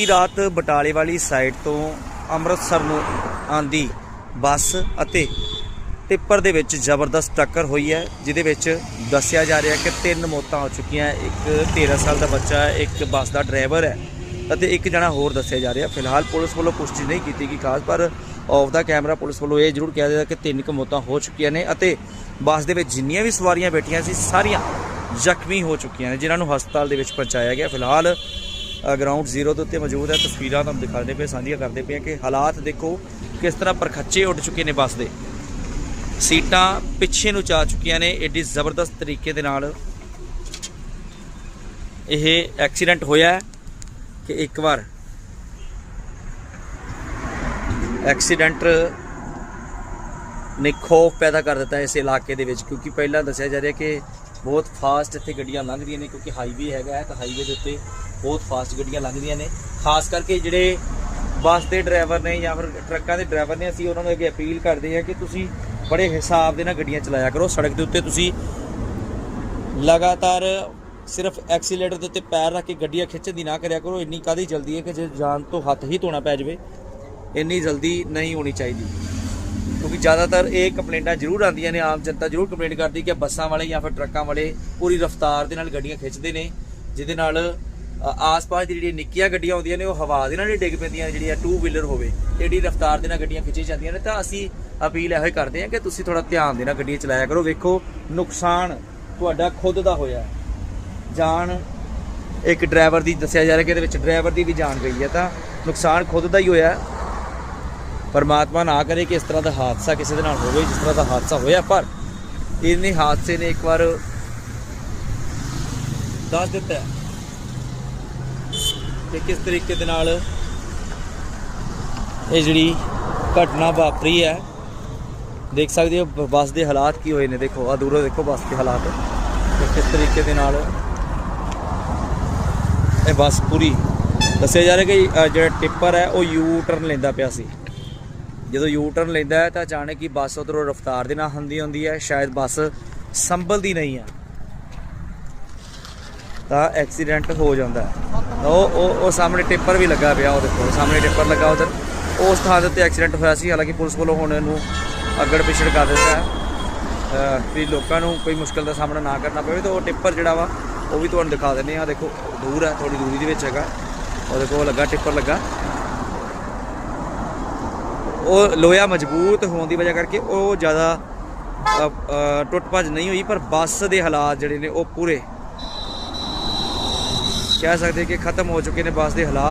ਬੀਤੀ ਰਾਤ ਬਟਾਲੇ ਵਾਲੀ ਸਾਈਡ ਤੋਂ ਅੰਮ੍ਰਿਤਸਰ ਨੂੰ ਆਂਦੀ ਬੱਸ ਅਤੇ ਟਿੱਪਰ ਦੇ ਵਿੱਚ ਜ਼ਬਰਦਸਤ ਟੱਕਰ ਹੋਈ ਹੈ, ਜਿਹਦੇ ਵਿੱਚ ਦੱਸਿਆ ਜਾ ਰਿਹਾ ਕਿ ਤਿੰਨ ਮੌਤਾਂ ਹੋ ਚੁੱਕੀਆਂ ਇੱਕ 13 ਸਾਲ ਦਾ ਬੱਚਾ ਹੈ, ਇੱਕ ਬੱਸ ਦਾ ਡਰਾਈਵਰ ਹੈ ਅਤੇ ਇੱਕ ਜਣਾ ਹੋਰ ਦੱਸਿਆ ਜਾ ਰਿਹਾ। ਫਿਲਹਾਲ ਪੁਲਿਸ ਵੱਲੋਂ ਪੁਸ਼ਟੀ ਨਹੀਂ ਕੀਤੀ ਗਈ ਖਾਸ, ਪਰ ਆਫ ਦਾ ਕੈਮਰਾ ਪੁਲਿਸ ਵੱਲੋਂ ਇਹ ਜ਼ਰੂਰ ਕਿਹਾ ਜਾਂਦਾ ਕਿ ਤਿੰਨ ਕੁ ਮੌਤਾਂ ਹੋ ਚੁੱਕੀਆਂ ਨੇ ਅਤੇ ਬੱਸ ਦੇ ਵਿੱਚ ਜਿੰਨੀਆਂ ਵੀ ਸਵਾਰੀਆਂ ਬੈਠੀਆਂ ਸੀ, ਸਾਰੀਆਂ ਜ਼ਖਮੀ ਹੋ ਚੁੱਕੀਆਂ ਨੇ, ਜਿਨ੍ਹਾਂ ਨੂੰ ਹਸਪਤਾਲ ਦੇ ਵਿੱਚ ਪਹੁੰਚਾਇਆ ਗਿਆ। ਫਿਲਹਾਲ ਗਰਾਊਂਡ ਜ਼ੀਰੋ ਦੇ ਉੱਤੇ ਮੌਜੂਦ ਹੈ। ਤਸਵੀਰਾਂ ਤੁਹਾਨੂੰ ਦਿਖਾਉਂਦੇ ਪਏ, ਸਾਂਝੀਆਂ ਕਰਦੇ ਪਏ ਕਿ ਹਾਲਾਤ ਦੇਖੋ ਕਿਸ ਤਰ੍ਹਾਂ ਪਰਖੱਚੇ ਉੱਡ ਚੁੱਕੇ ਨੇ ਬੱਸ ਦੇ। ਸੀਟਾਂ ਪਿੱਛੇ ਨੂੰ ਚਾ ਚੁੱਕੀਆਂ ਨੇ, ਏਡੀ ਜ਼ਬਰਦਸਤ ਤਰੀਕੇ ਦੇ ਨਾਲ ਇਹ ਐਕਸੀਡੈਂਟ ਹੋਇਆ ਕਿ ਇੱਕ ਵਾਰ ਐਕਸੀਡੈਂਟ ਨੇ ਖੌਫ ਪੈਦਾ ਕਰ ਦਿੱਤਾ ਇਸ ਇਲਾਕੇ ਦੇ ਵਿੱਚ, ਕਿਉਂਕਿ ਪਹਿਲਾਂ ਦੱਸਿਆ ਜਾ ਰਿਹਾ ਕਿ ਬਹੁਤ ਫਾਸਟ ਇੱਥੇ ਗੱਡੀਆਂ ਲੰਘਦੀਆਂ ਨੇ ਕਿਉਂਕਿ ਹਾਈਵੇ ਹੈਗਾ ਹੈ, ਤਾਂ ਹਾਈਵੇ ਦੇ ਉੱਤੇ ਬਹੁਤ ਫਾਸਟ ਗੱਡੀਆਂ ਲੰਘਦੀਆਂ ਨੇ। ਖਾਸ ਕਰਕੇ ਜਿਹੜੇ ਬੱਸ ਦੇ ਡਰਾਈਵਰ ਨੇ ਜਾਂ ਫਿਰ ਟਰੱਕਾਂ ਦੇ ਡਰਾਈਵਰ ਨੇ, ਅਸੀਂ ਉਹਨਾਂ ਨੂੰ ਅੱਗੇ ਅਪੀਲ ਕਰਦੇ ਹਾਂ ਕਿ ਤੁਸੀਂ ਬੜੇ ਹਿਸਾਬ ਦੇ ਨਾਲ ਗੱਡੀਆਂ ਚਲਾਇਆ ਕਰੋ। ਸੜਕ ਦੇ ਉੱਤੇ ਤੁਸੀਂ ਲਗਾਤਾਰ ਸਿਰਫ ਐਕਸੀਲੇਟਰ ਦੇ ਉੱਤੇ ਪੈਰ ਰੱਖ ਕੇ ਗੱਡੀਆਂ ਖਿੱਚਣ ਦੀ ਨਾ ਕਰਿਆ ਕਰੋ। ਇੰਨੀ ਕਾਦੀ ਜਲਦੀ ਹੈ ਕਿ ਜੇ ਜਾਨ ਤੋਂ ਹੱਥ ਹੀ ਧੋਣਾ ਪੈ ਜਾਵੇ, ਇੰਨੀ ਜਲਦੀ ਨਹੀਂ ਹੋਣੀ ਚਾਹੀਦੀ। ਕਿਉਂਕਿ ਜ਼ਿਆਦਾਤਰ ਇਹ ਕੰਪਲੇਂਟਾਂ ਜ਼ਰੂਰ ਆਉਂਦੀਆਂ ਨੇ, ਆਮ ਜਨਤਾ ਜ਼ਰੂਰ ਕੰਪਲੇਂਟ ਕਰਦੀ ਕਿ ਬੱਸਾਂ ਵਾਲੇ ਜਾਂ ਫਿਰ ਟਰੱਕਾਂ ਵਾਲੇ ਪੂਰੀ ਰਫ਼ਤਾਰ ਦੇ ਨਾਲ ਗੱਡੀਆਂ ਖਿੱਚਦੇ ਨੇ, ਜਿਹਦੇ ਨਾਲ ਆਸ-ਪਾਸ ਦੀ ਜਿਹੜੀਆਂ ਨਿੱਕੀਆਂ ਗੱਡੀਆਂ ਆਉਂਦੀਆਂ ਨੇ, ਉਹ ਹਵਾ ਦੇ ਨਾਲ ਹੀ ਡਿੱਗ ਪੈਂਦੀਆਂ ਜਿਹੜੀਆਂ ਟੂ ਵੀਲਰ ਹੋਵੇ ਏਡੀ ਰਫ਼ਤਾਰ ਦੇ ਨਾਲ ਗੱਡੀਆਂ ਖਿੱਚੀ ਜਾਂਦੀਆਂ ਨੇ, ਤਾਂ ਅਸੀਂ ਅਪੀਲ ਇਹੋ ਹੀ ਕਰਦੇ ਹਾਂ ਕਿ ਤੁਸੀਂ ਥੋੜਾ ਧਿਆਨ ਦੇ ਨਾਲ ਗੱਡੀਆਂ ਚਲਾਇਆ ਕਰੋ। ਵੇਖੋ, ਨੁਕਸਾਨ ਤੁਹਾਡਾ ਖੁਦ ਦਾ ਹੋਇਆ। ਜਾਨ, ਇੱਕ ਡਰਾਈਵਰ ਦੀ ਦੱਸਿਆ ਜਾ ਰਿਹਾ ਕਿ ਇਹਦੇ ਵਿੱਚ ਡਰਾਈਵਰ ਦੀ ਵੀ ਜਾਨ ਗਈ ਹੈ, ਤਾਂ ਨੁਕਸਾਨ ਖੁਦ ਦਾ ਹੀ ਹੋਇਆ। ਪਰਮਾਤਮਾ ਨਾ ਕਰੇ ਕਿ ਇਸ ਤਰ੍ਹਾਂ ਦਾ ਹਾਦਸਾ ਕਿਸੇ ਦੇ ਨਾਲ ਹੋਵੇ, ਜਿਸ ਤਰ੍ਹਾਂ ਦਾ ਹਾਦਸਾ ਹੋਇਆ, ਪਰ ਇਹਨੇ ਹਾਦਸੇ ਨੇ ਇੱਕ ਵਾਰ ਦੱਸ ਦਿੱਤਾ ਕਿ ਕਿਸ ਤਰੀਕੇ ਦੇ ਨਾਲ ਇਹ ਜਿਹੜੀ ਘਟਨਾ ਵਾਪਰੀ ਹੈ। ਦੇਖ ਸਕਦੇ ਹੋ, ਬ- ਬੱਸ ਦੇ ਹਾਲਾਤ ਕੀ ਹੋਏ ਨੇ, ਦੇਖੋ ਆ ਦੂਰੋਂ ਦੇਖੋ ਬੱਸ ਦੇ ਹਾਲਾਤ। ਕਿਸ ਤਰੀਕੇ ਦੇ ਨਾਲ ਇਹ ਬੱਸ ਪੂਰੀ ਦੱਸਿਆ ਜਾ ਰਿਹਾ ਕਿ ਜਿਹੜਾ ਟਿੱਪਰ ਹੈ, ਉਹ ਯੂ ਟਰਨ ਲੈਂਦਾ ਪਿਆ ਸੀ। ਜਦੋਂ ਯੂ ਟਰਨ ਲੈਂਦਾ ਹੈ ਤਾਂ ਅਚਾਨਕ ਹੀ ਬੱਸ ਉਧਰੋਂ ਰਫ਼ਤਾਰ ਦੇ ਨਾਲ ਹੁੰਦੀ ਹੁੰਦੀ ਹੈ। ਸ਼ਾਇਦ ਬੱਸ ਸੰਭਲਦੀ ਨਹੀਂ ਹੈ। ਤਾਂ ਐਕਸੀਡੈਂਟ ਹੋ ਜਾਂਦਾ ਤਾਂ ਉਹ ਉਹ ਉਹ ਸਾਹਮਣੇ ਟਿੱਪਰ ਵੀ ਲੱਗਾ ਪਿਆ ਉਹ ਦੇਖੋ ਸਾਹਮਣੇ ਟਿੱਪਰ ਲੱਗਾ ਉਧਰ। ਉਸ ਥਾਂ ਦੇ ਉੱਤੇ ਐਕਸੀਡੈਂਟ ਹੋਇਆ ਸੀ। ਹਾਲਾਂਕਿ ਪੁਲਿਸ ਵੱਲੋਂ ਹੁਣ ਇਹਨੂੰ ਅੱਗੜ ਪਿਛੜ ਕਰ ਦਿੱਤਾ ਹੈ। ਵੀ ਲੋਕਾਂ ਨੂੰ ਕੋਈ ਮੁਸ਼ਕਲ ਦਾ ਸਾਹਮਣਾ ਨਾ ਕਰਨਾ ਪਵੇ ਤਾਂ ਉਹ ਟਿੱਪਰ ਜਿਹੜਾ ਵਾ, ਉਹ ਵੀ ਤੁਹਾਨੂੰ ਦਿਖਾ ਦਿੰਦੇ ਆ ਦੇਖੋ, ਦੂਰ ਹੈ ਥੋੜੀ ਦੂਰੀ ਦੇ ਵਿੱਚ ਹੈਗਾ। ਉਹ ਦੇਖੋ ਲੱਗਾ, ਟਿੱਪਰ ਲੱਗਾ। ਉਹ ਲੋਹਾ ਮਜ਼ਬੂਤ ਹੋਣ ਦੀ ਵਜ੍ਹਾ ਕਰਕੇ ਉਹ ਜ਼ਿਆਦਾ ਟੁੱਟ ਭੱਜ ਨਹੀਂ ਹੋਈ, ਪਰ ਬੱਸ ਦੇ ਹਾਲਾਤ ਜਿਹੜੇ ਨੇ ਉਹ ਪੂਰੇ। ਕਹਿ ਸਕਦੇ ਕਿ ਖਤਮ ਹੋ ਚੁੱਕੇ ਨੇ ਬੱਸ ਦੇ ਹਾਲਾਤ।